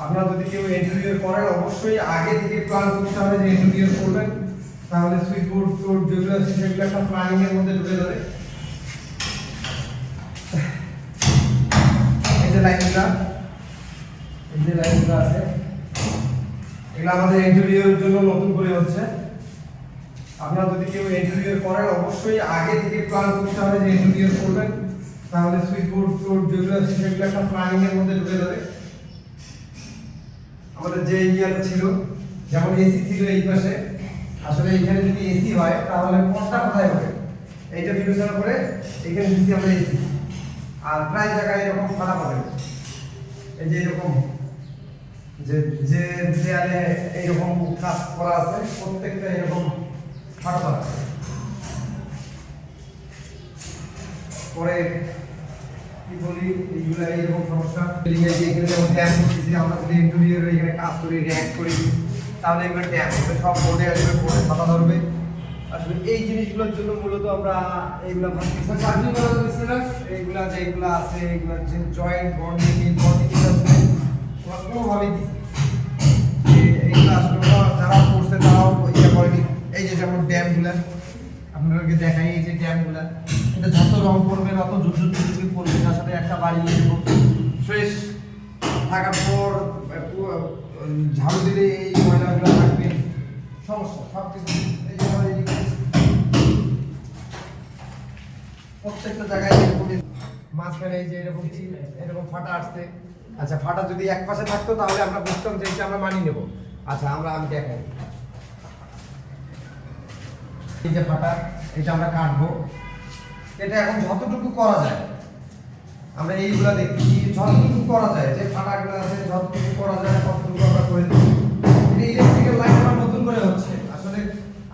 আপনারা যদি কেউ ইন্টেরিয়র করেন অবশ্যই আগে থেকে প্ল্যান করতে হবে যে ইন্টেরিয়র করবেন, তাহলে সুইচ বোর্ড টোর্ড যেগুলো আছে সেগুলো একটা প্ল্যানিং এর মধ্যে ঢুকে যাবে এই যে লাইনগুলো এই যে লাইনগুলো আছে, এগুলো আমাদের ইন্টেরিয়রের জন্য নতুন করে হচ্ছে। আপনারা যদি কেউ ইন্টেরিয়র করেন অবশ্যই আগে থেকে প্ল্যান করতে হবে যে ইন্টেরিয়র করবেন, তাহলে সুইচ বোর্ড টোর্ড যেগুলো আছে সেগুলো একটা প্ল্যানিং এর মধ্যে ঢুকে যাবে আমাদের যে ইয়ার ছিল, যেমন এসি ছিল এই পাশে, আসলে এখানে যদি এসি হয়, তাহলে কোনটা কোথায় হবে? এইটা বিবেচনা করে এখানে দিচ্ছি আমরা এসি আর প্রায় জায়গায় এরকম খারাপ হবে এই যে এরকম, যে যে দেয়ালে এইরকম কাজ করা আছে, প্রত্যেকটা এরকম ফাটা পাবে পরে ড্যাম এগুলো ড্যাম এই জিনিসগুলোর জন্য মূলত আমরা এইগুলা এইগুলা যেগুলা আছে, এইগুলা যে জয়েন্ট বন্ডিং এই বন্ডিং এইগুলো আসলে যারা করছে, তারাও ইয়ে করেনি এই যে যেমন ড্যামগুলা আপনাদেরকে দেখাই এই যে ড্যামগুলা। এটা যত রং পড়বে তত যুদ্ধ যুদ্ধ পড়বে, তার সাথে একটা বাড়ি ফ্রেশ থাকার পর ঝাড়ু দিলে এই ময়লাগুলো থাকবে। সমস্যা সব কিছু এই প্রত্যেকটা জায়গায় এরকম মাঝখানে এই যে এরকম এরকম ফাটা আসছে। আচ্ছা ফাটা যদি এক পাশে থাকতো, তাহলে আমরা বুঝতাম যে আমরা মানিয়ে নেব। আচ্ছা আমরা আমি দেখাই। এই যে ফাটা এটা আমরা কাটবো। এটা এখন যতটুকু করা যায়, আমরা এইগুলা দেখছি, যতটুকু করা যায়, যে ফাটাগুলো আছে, যতটুকু করা যায়, ততটুকু আমরা করে দিই এটা ইলেকট্রিক্যাল লাইন আমার নতুন করে হচ্ছে। আসলে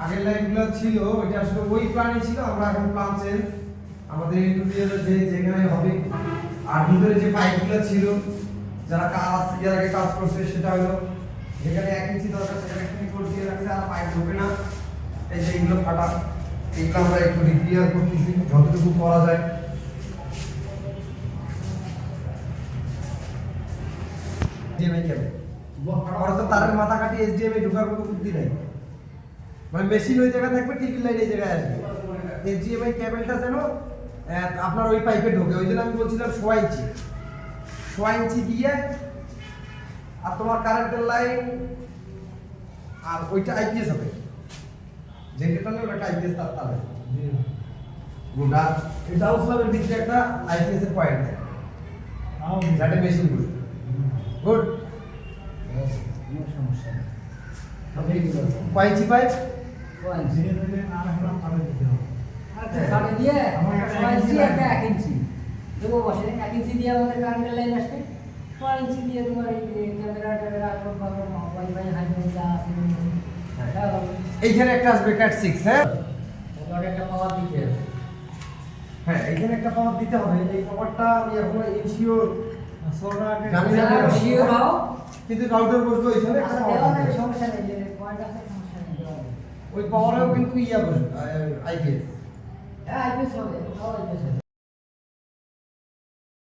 আগের লাইনগুলো ছিল ওইটা আসলে ওই প্ল্যানই ছিল, আমরা এখন প্ল্যান চেঞ্জ আমাদের ইন্টেরিয়রে যে যেখানে হবে। আর ভিতরে যে পাইপগুলো ছিল, যারা কাজ এর আগে কাজ করছে, সেটা হলো, যেখানে এক ইঞ্চি দরকার, সেখানে এক করে দিয়ে রাখছে, আর পাইপ ঢোকে না। এই যে এইগুলো ফাটা এইগুলো আমরা একটু রিপেয়ার করতেছি, যতটুকু করা যায়। মাথা কাটি কোনো নাই। মানে মেশিন ওই জায়গায় টিভি লাইন জায়গায় যেন আপনার ওই পাইপে ঢোকে। ওই জন্য বলছিলাম ইঞ্চি। ইঞ্চি দিয়ে, আর তোমার কারেন্টের লাইন আর ওইটা আইপিএস হবে। যেটা টানলে ওটা আইপিএস তার তালে গোটা এটা উসলামের ভিতরে একটা আইপিএস এর পয়েন্ট দেয় যাতে মেশিন বুঝবে গুড কয়েঞ্চি পাইপ আচ্ছা, সাড়ে দিয়ে, ছয় ইঞ্চি একটা এক ইঞ্চি। দেবো বসে, এক ইঞ্চি দিয়ে আমাদের কারেন্টের লাইন আসবে। ছয় ইঞ্চি দিয়ে তোমার এই যে ক্যামেরা ট্যামেরা, আইফোন, ফাইফোন, ওয়াইফাই, হাইফাই যা আছে, এটা হবে। এইখানে একটা আসবে ক্যাট সিক্স হ্যাঁ? একটা পাওয়ার দিতে হ্যাঁ এইখানে একটা পাওয়ার দিতে হবে। এই পাওয়ারটা আমি এখন ইনশিওর জানি না যারা হও, কিন্তু রাউটার বসবে ওইখানে একটা power দেওয়া দিতে যাবে, হবে। সমস্যা নেই, যে আছে, সমস্যা নেই, ওই পাওয়ারেও কিন্তু ইয়া বসবে আইপিএস হ্যাঁ, হবে।